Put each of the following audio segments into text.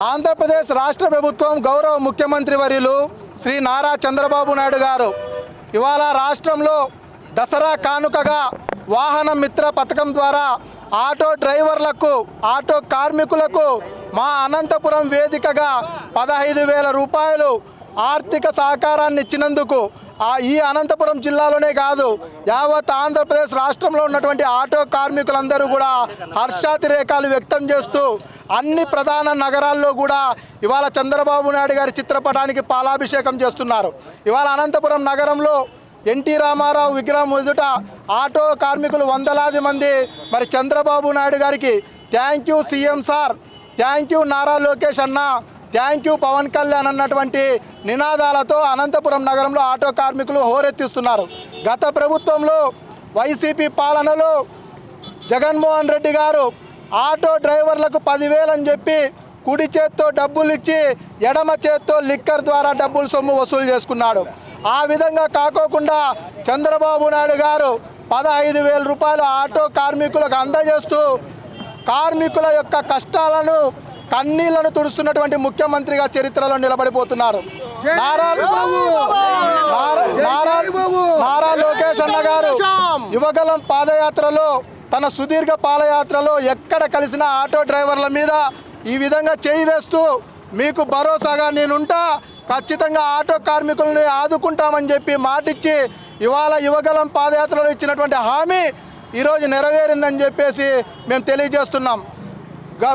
ఆంధ్రప్రదేశ్ రాష్ట్ర ప్రభుత్వం గౌరవ ముఖ్యమంత్రి వర్యులు శ్రీ నారా చంద్రబాబు నాయుడు గారు. ఇవాళ రాష్ట్రంలో దసరా కానుకగా వాహన మిత్ర పథకం ద్వారా ఆటో డ్రైవర్లకు ఆటో కార్మికులకు మా అనంతపురం వేదికగా పదహైదు వేల రూపాయలు ఆర్థిక సహకారాన్ని ఇచ్చినందుకు ఆ ఈ అనంతపురం జిల్లాలోనే కాదు యావత్ ఆంధ్రప్రదేశ్ రాష్ట్రంలో ఉన్నటువంటి ఆటో కార్మికులందరూ కూడా హర్షాతిరేకాలు వ్యక్తం చేస్తూ అన్ని ప్రధాన నగరాల్లో కూడా ఇవాళ చంద్రబాబు నాయుడు గారి చిత్రపటానికి పాలాభిషేకం చేస్తున్నారు. ఇవాళ అనంతపురం నగరంలో ఎన్టీ రామారావు విగ్రహం ఎదుట ఆటో కార్మికులు వందలాది మంది. మరి చంద్రబాబు నాయుడు గారికి thank you CM sir. Thank you Nara Lokesh అన్న. థ్యాంక్ యూ పవన్ కళ్యాణ్ అన్నటువంటి నినాదాలతో అనంతపురం నగరంలో ఆటో కార్మికులు హోరెత్తిస్తున్నారు. గత ప్రభుత్వంలో వైసీపీ పాలనలో జగన్మోహన్ రెడ్డి గారు ఆటో డ్రైవర్లకు పదివేలు అని చెప్పి కుడి చేత్తో డబ్బులు ఇచ్చి ఎడమ చేత్తో లిక్కర్ ద్వారా డబ్బులు సొమ్ము వసూలు చేసుకున్నాడు. ఆ విధంగా కాకోకుండా చంద్రబాబు నాయుడు గారు పదహైదు వేల రూపాయలు ఆటో కార్మికులకు అందజేస్తూ కార్మికుల యొక్క కష్టాలను కన్నీళ్ళను తుడుస్తున్నటువంటి ముఖ్యమంత్రిగా చరిత్రలో నిలబడిపోతున్నారు. నారా లోకేష్ అన్న గారు యువగలం పాదయాత్రలో తన సుదీర్ఘ పాదయాత్రలో ఎక్కడ కలిసిన ఆటో డ్రైవర్ల మీద ఈ విధంగా చేయి వేస్తూ మీకు భరోసాగా నేనుంటా ఖచ్చితంగా ఆటో కార్మికుల్ని ఆదుకుంటామని చెప్పి మాటిచ్చి ఇవాళ యువగలం పాదయాత్రలో ఇచ్చినటువంటి హామీ ఈరోజు నెరవేరిందని చెప్పేసి మేము తెలియజేస్తున్నాం.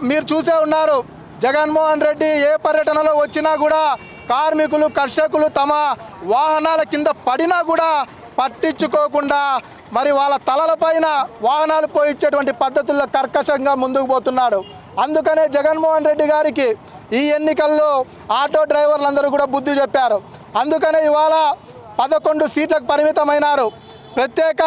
మీరు చూసే ఉన్నారు. జగన్మోహన్ రెడ్డి ఏ పర్యటనలో వచ్చినా కూడా కార్మికులు కర్షకులు తమ వాహనాల కింద పడినా కూడా పట్టించుకోకుండా మరి వాళ్ళ తలలపైన వాహనాలు పోయించేటువంటి పద్ధతుల్లో కర్కశంగా ముందుకు పోతున్నాడు. అందుకనే జగన్మోహన్ రెడ్డి గారికి ఈ ఎన్నికల్లో ఆటో డ్రైవర్లందరూ కూడా బుద్ధి చెప్పారు. అందుకనే ఇవాళ పదకొండు సీట్లకు పరిమితమైనారు. ప్రత్యేక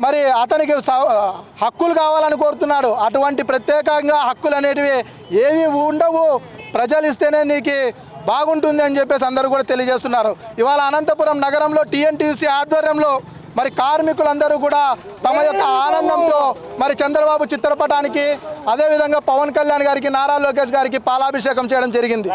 మరి అతనికి స- హక్కులు కావాలని కోరుతున్నాడు. అటువంటి ప్రత్యేకంగా హక్కులు అనేటివి ఏవి ఉండవు. ప్రజలు ఇస్తేనే నీకు బాగుంటుంది అని చెప్పేసి అందరూ కూడా తెలియజేస్తున్నారు. ఇవాళ అనంతపురం నగరంలో టీఎన్టీసీ ఆధ్వర్యంలో మరి కార్మికులందరూ కూడా తమ యొక్క ఆనందంతో మరి చంద్రబాబు చిత్రపటానికి అదేవిధంగా పవన్ కళ్యాణ్ గారికి నారా లోకేష్ గారికి పాలాభిషేకం చేయడం జరిగింది.